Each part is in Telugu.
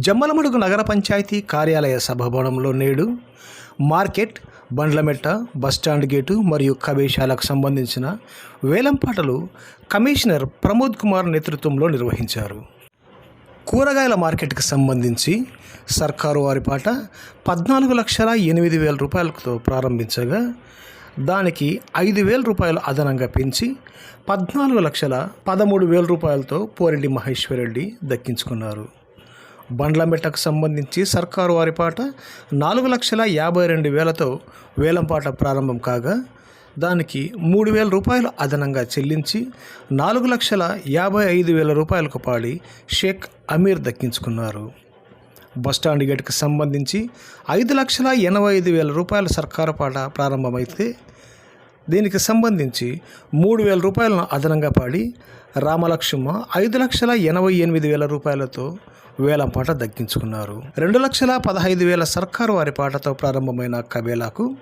జమ్మలమడుగు నగర పంచాయతీ కార్యాలయ సభభవనంలో నేడు మార్కెట్ బండ్లమెట్ట బస్టాండ్ గేటు మరియు కవేశాలకు సంబంధించిన వేలంపాటలు కమిషనర్ ప్రమోద్ కుమార్ నేతృత్వంలో నిర్వహించారు. కూరగాయల మార్కెట్కి సంబంధించి సర్కారు వారి పాట పద్నాలుగు లక్షల ఎనిమిది వేల రూపాయలతో ప్రారంభించగా దానికి ఐదు వేల రూపాయలు అదనంగా పెంచి పద్నాలుగు లక్షల పదమూడు వేల రూపాయలతో పోరెడ్డి మహేశ్వరరెడ్డి దక్కించుకున్నారు. బండ్లమెట్టకు సంబంధించి సర్కారు వారి పాట నాలుగు లక్షల యాభై రెండు వేలతో వేలంపాట ప్రారంభం కాగా దానికి మూడు వేల రూపాయలు అదనంగా చెల్లించి నాలుగు లక్షల యాభై ఐదు వేల రూపాయలకు పాడి షేక్ అమీర్ దక్కించుకున్నారు. బస్టాండ్ గేట్కి సంబంధించి ఐదు లక్షల ఎనభై ఐదు వేల రూపాయల సర్కారు పాట ప్రారంభమైతే దీనికి సంబంధించి మూడు వేల రూపాయలను అదనంగా పాడి రామలక్ష్మ ఐదు లక్షల ఎనభై ఎనిమిది వేల రూపాయలతో వేలం పాట దక్కించుకున్నారు. రెండు లక్షల పదహైదు వేల సర్కారు వారి పాటతో ప్రారంభమైన కబేలాకు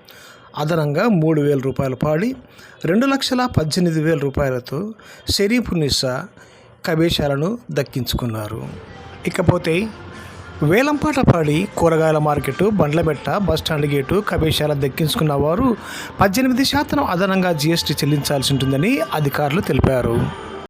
అదనంగా మూడు వేల రూపాయలు పాడి రెండు లక్షల పద్దెనిమిది వేల రూపాయలతో షరీఫ్ నిసా కబేశాలను దక్కించుకున్నారు. ఇకపోతే వేలంపాట పాడి కూరగాయల మార్కెట్ బండ్లబెట్ట బస్టాండ్ గేటు కబేశాల దక్కించుకున్న వారు పద్దెనిమిది శాతం అదనంగా జీఎస్టీ చెల్లించాల్సి ఉంటుందని అధికారులు తెలిపారు.